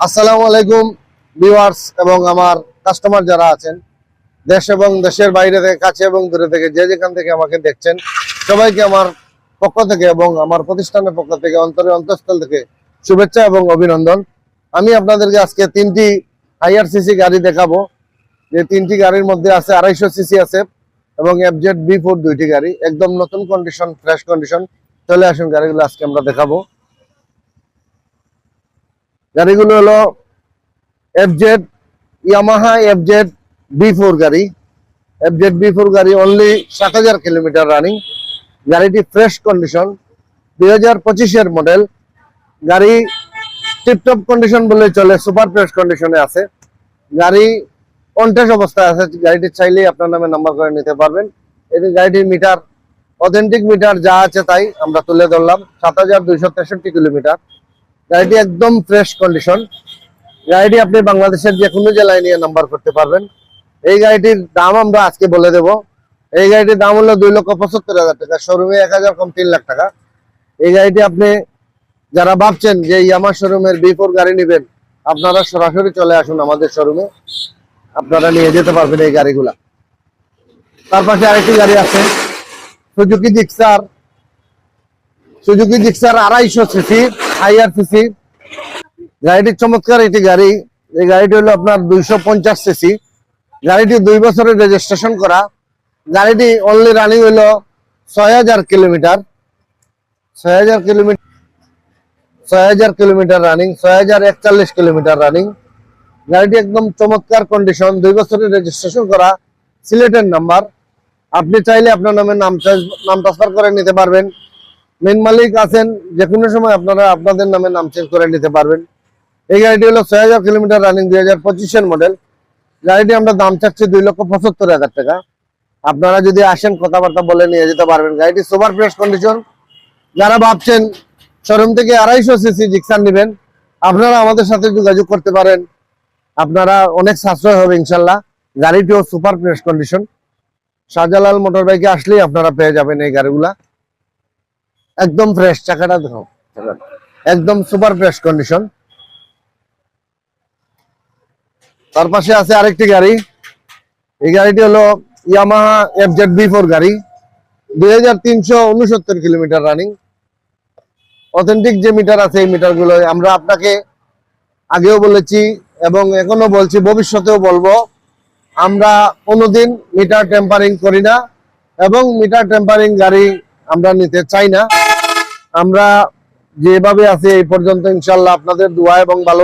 আসসালামু আলাইকুম ভিউয়ার্স এবং আমার কাস্টমার যারা আছেন, দেশ এবং দেশের বাইরে থেকে, কাছে এবং দূরে থেকে, যে যেখান থেকে আমাকে দেখছেন, সবাইকে আমার পক্ষ থেকে এবং আমার প্রতিষ্ঠানের পক্ষ থেকে অন্তরে অন্তঃস্থল থেকে শুভেচ্ছা এবং অভিনন্দন। আমি আপনাদেরকে আজকে তিনটি হাইয়ার সিসি গাড়ি দেখাবো। যে তিনটি গাড়ির মধ্যে আছে আড়াইশো সিসি আছে এবং এফজেড বি ফোর দুইটি গাড়ি। একদম নতুন কন্ডিশন ফ্রেশ কন্ডিশন চলে আসুন গাড়িগুলো আজকে আমরা দেখাবো। গাড়িগুলো হলো FZ Yamaha FZ V four গাড়ি। এফজেড বি ফোর গাড়ি অনলি সাত হাজার কিলোমিটার রানিং গাড়িটি ফ্রেশ কন্ডিশন দুই হাজার পঁচিশের মডেল গাড়ি টিপটপ কন্ডিশন বলে চলে সুপার ফ্রেশ কন্ডিশনে আছে। গাড়ি কন্টেস অবস্থায় আছে, গাড়িটি চাইলেই আপনার নামে নাম্বার করে নিতে পারবেন। এটি গাড়িটির মিটার অথেন্টিক মিটার যা আছে তাই আমরা তুলে ধরলাম, সাত হাজার দুইশো তেষট্টি কিলোমিটার। গাড়িটি একদম ফ্রেশ কন্ডিশন গাড়িটি আপনি বাংলাদেশের যে কোনো জেলায় নিয়ে নাম্বার করতে পারবেন। এই গাড়িটির দাম আমরা আজকে বলে দেব। এই গাড়িটির দাম হলো দুই লক্ষ পঁচাত্তর হাজার টাকা। শোরুমে এক হাজার কম তিন লাখ টাকা। এই গাড়িটি আপনি যারা ভাবছেন যে ইয়ামার শোরুমের বি ফোর গাড়ি নেবেন, আপনারা সরাসরি চলে আসুন আমাদের শোরুমে আপনারা নিয়ে যেতে পারবেন এই গাড়িগুলা। তার পাশে আরেকটি গাড়ি আছে। Suzuki Gixxer. সুজুকি জিক্সার আড়াইশো সিসি, হাইয়ার সিসি। গাড়িটি চমৎকার একটি গাড়ি। এই গাড়িটি হলো আপনার দুইশো পঞ্চাশ সিসি। গাড়িটি দুই বছরের রেজিস্ট্রেশন করা। গাড়িটি অনলি রানিং হলো ছয় হাজার কিলোমিটার। ছয় হাজার কিলোমিটার ছয় হাজার কিলোমিটার রানিং ছয় হাজার একচল্লিশ কিলোমিটার রানিং গাড়িটি একদম চমৎকার কন্ডিশন দুই বছরের রেজিস্ট্রেশন করা। সিলেটের নাম্বার আপনি চাইলে আপনার নামে নাম নাম ট্রান্সফার করে নিতে পারবেন। মেন মালিক আছেন, যে কোনো সময় আপনারা আপনাদের নামে নাম চেঞ্জ করে নিতে পারবেন। এই গাড়িটি হলো ছয় হাজার কিলোমিটার রানিং দুই হাজার পঁচিশের মডেল গাড়িটি আমরা দাম চাচ্ছি দুই লক্ষ পঁচাত্তর হাজার টাকা। আপনারা যদি আসেন, কথাবার্তা বলে নিয়ে যেতে পারবেন। গাড়িটি সুপার ফ্রেশ কন্ডিশন যারা ভাবছেন শোরুম থেকে আড়াইশো সিসি জিক্সার নেবেন, আপনারা আমাদের সাথে যোগাযোগ করতে পারেন। আপনারা অনেক সাশ্রয় হবে ইনশাল্লাহ। গাড়িটিও super fresh condition Shahjalal motor বাইকে আসলেই আপনারা পেয়ে যাবেন এই গাড়িগুলা। একদম ফ্রেশ চাকাটা দেখো। একদম সুপার ফ্রেশ কন্ডিশন তার পাশে আছে আরেকটি গাড়ি। এই গাড়িটি হলো Yamaha F Z V four গাড়ি। দুই হাজার তিনশো উনসত্তর কিলোমিটার রানিং অথেন্টিক যে মিটার আছে, এই মিটারগুলো আমরা আপনাকে আগেও বলেছি এবং এখনও বলছি, ভবিষ্যতেও বলব, আমরা কোনোদিন মিটার টেম্পারিং করি না এবং মিটার টেম্পারিং গাড়ি আমরা নিতে চাই না। আমরা যেভাবে আছি এই পর্যন্ত ইনশাল্লাহ আপনাদের দোয়া এবং ভালো